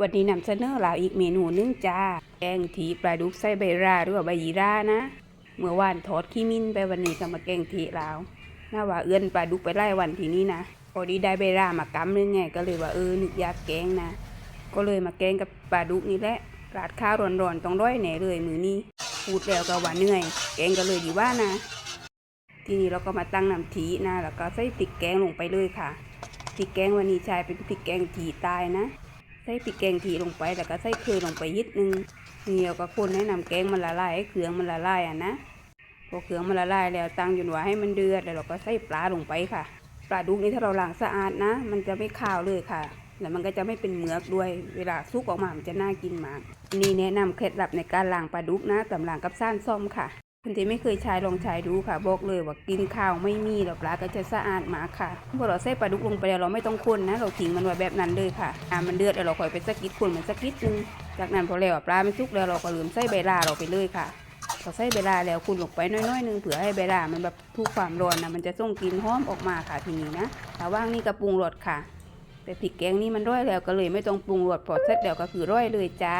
วันนี้นำเสนอลาวอีกเมนูนึงจ้า แกงทีปลาดุกไส้ใบราหรือว่าใบยีรานะ เมื่อวานทอดขี้มิ้นไปวันนี้ก็มาแกงทีลาวน่าว่าเอื้อนปลาดุกไปไล่วันทีนี้นะพอดีได้ใบรามากำนึงไงก็เลยว่าเออนึกอยากแกงนะ ก็เลยมาแกงกับปลาดุกนี่แหละราดข้าวร้อนๆต้องร้อยแหน่เลยมือนี้พูดแล้วก็ว่าเหนื่อย แกงก็เลยดีว่านะ ทีนี้เราก็มาตั้งน้ำทีนะแล้วก็ใส่พริกแกงลงไปเลยค่ะพริกแกงวันนี้ใช้เป็นพริกแกงทีตายนะ ใส่พริกแกงทีลงไปแล้วก็ใส่เคยลงไปยิดนึงเนี่เราก็คนให้น้ำแกงมันละลายให้เครื่องมันละลายอะนะพอเครื่องมันละลายแล้วตั้งจนว่าให้มันเดือดแล้วเราก็ใส่ปลาลงไปค่ะ ปลาดุกนี่ถ้าเราล้างสะอาดนะ มันจะไม่คาวเลยค่ะแล้วมันก็จะไม่เป็นเหมือกด้วย เวลาซุกออกมา มันจะน่ากินมาก นี่แนะนำเคล็ดลับในการล้างปลาดุกนะตำล้างกับซ่านส้มค่ะ คนที่ไม่เคยใช้ลองใช้ดูค่ะ บอกเลยว่ากินข้าวไม่มีแล้วปลาก็จะสะอาดมากค่ะพอเราใส่ปลาดุกลงไปแล้วเราไม่ต้องคนนะ เราทิ้งมันไว้แบบนั้นเลยค่ะอ่ามันเดือดแล้วเราค่อยไปสะกิดคนมันสะกิดนึงจากนั้นพอแล้วปลาไมันสุกแล้วเราก็ลืมใส่ใบลาเราไปเลยค่ะพอใส่เบลาแล้วคุณลงไปน้อยๆหนึงเผื่อให้เบลามันแบบทุกความร้อนนะมันจะส่งกลิ่นหอมออกมาค่ะทีนี้นะแต่ว่างนี่ก็ปรุงรสค่ะ แต่พริกแกงนี่มันร้อยแล้วก็เลยไม่ต้องปรุงรสพอเสร็จแล้วก็คือร้อยเลยจ้า